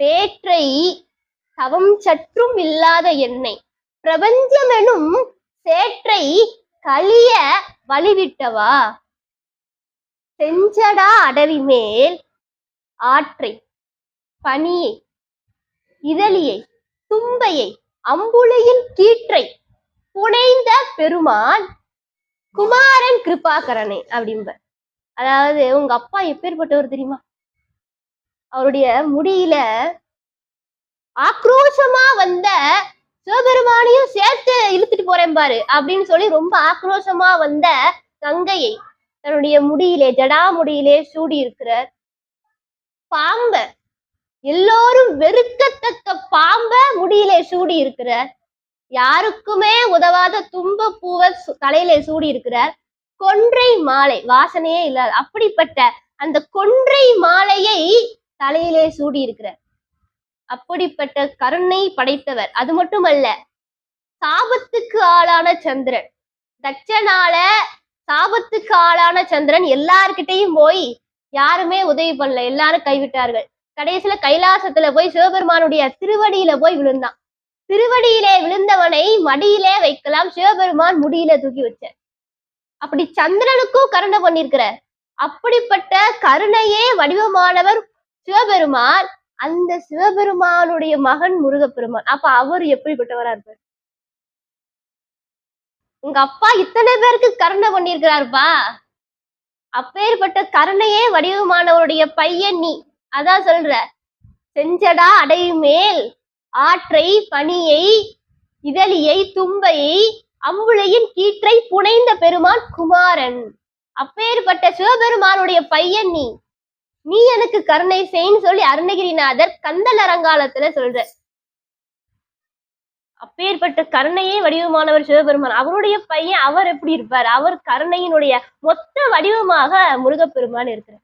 பேற்றை தவம் சற்றும் இல்லாத என்னை. பிரபஞ்சமெனும் சேற்றை கலிய வழிவிட்டவா? செஞ்சடா அடவி மேல் ஆற்றை பனியை இதழியை தும்பையை அம்புலையின் கீற்றை புனைந்த பெருமான் குமாரன் கிருபாகரனே அப்படிம்ப அதாவது உங்க அப்பா எப்பேற்பட்டவர் தெரியுமா? அவருடைய முடியில ஆக்ரோஷமா வந்த சிவபெருமானையும் சேர்த்து இழுத்துட்டு போறேன் பாரு அப்படின்னு சொல்லி ரொம்ப ஆக்ரோஷமா வந்த கங்கையை தன்னுடைய முடியிலே ஜடா முடியிலே சூடி இருக்கிற பாம்ப எல்லோரும் வெறுக்கத்தக்க பாம்ப முடியிலே சூடி இருக்கிறார் யாருக்குமே உதவாத தும்ப பூவை சு- தலையிலே சூடி இருக்கிறார் கொன்றை மாலை வாசனையே இல்லாத அப்படிப்பட்ட அந்த கொன்றை மாலை தலையிலே சூடி இருக்கிறார் அப்படிப்பட்ட கருணை படைத்தவர். அது மட்டுமல்ல சாபத்துக்கு ஆளான சந்திரன். தட்சனால சாபத்துக்கு ஆளான சந்திரன். எல்லார்கிட்டையும் போய் யாருமே உதவி பண்ணல. எல்லாரும் கைவிட்டார்கள். கடைசியில கைலாசத்துல போய் சிவபெருமானுடைய திருவடியில போய் விழுந்தான். திருவடியிலே விழுந்தவனை மடியிலே வைக்கலாம். சிவபெருமான் முடியில தூக்கி வச்சார். அப்படி சந்திரனுக்கும் கருணை பண்ணிருக்கிறார் அப்படிப்பட்ட கருணையே வடிவமானவர் சிவபெருமான் அந்த சிவபெருமானுடைய மகன் முருகப்பெருமான். அப்ப அவர் எப்படிப்பட்டவரா இருப்பார்? உங்க அப்பா இத்தனை பேருக்கு கருணை பண்ணியிருக்கிறாருப்பா. அப்பேற்பட்ட கருணையே வடிவமானவருடைய பையன் நீ. அதான் சொல்ற. செஞ்சடா அடையும் மேல் ஆற்றை பனியை இதழியை தும்பையை அம்புலையின் கீற்றை புனைந்த பெருமான் குமாரன். அப்பேற்பட்ட சிவபெருமானுடைய பையன் நீ. நீ எனக்கு கருணை செய்ன்னு சொல்லி அருணகிரிநாதர் கந்தல் அரங்காலத்துல சொல்ற அப்பேற்பட்ட கருணையே வடிவமானவர் சிவபெருமான். அவருடைய பையன் அவர் எப்படி இருப்பார்? அவர் கருணையினுடைய மொத்த வடிவமாக முருகப்பெருமான் இருக்கிறார்.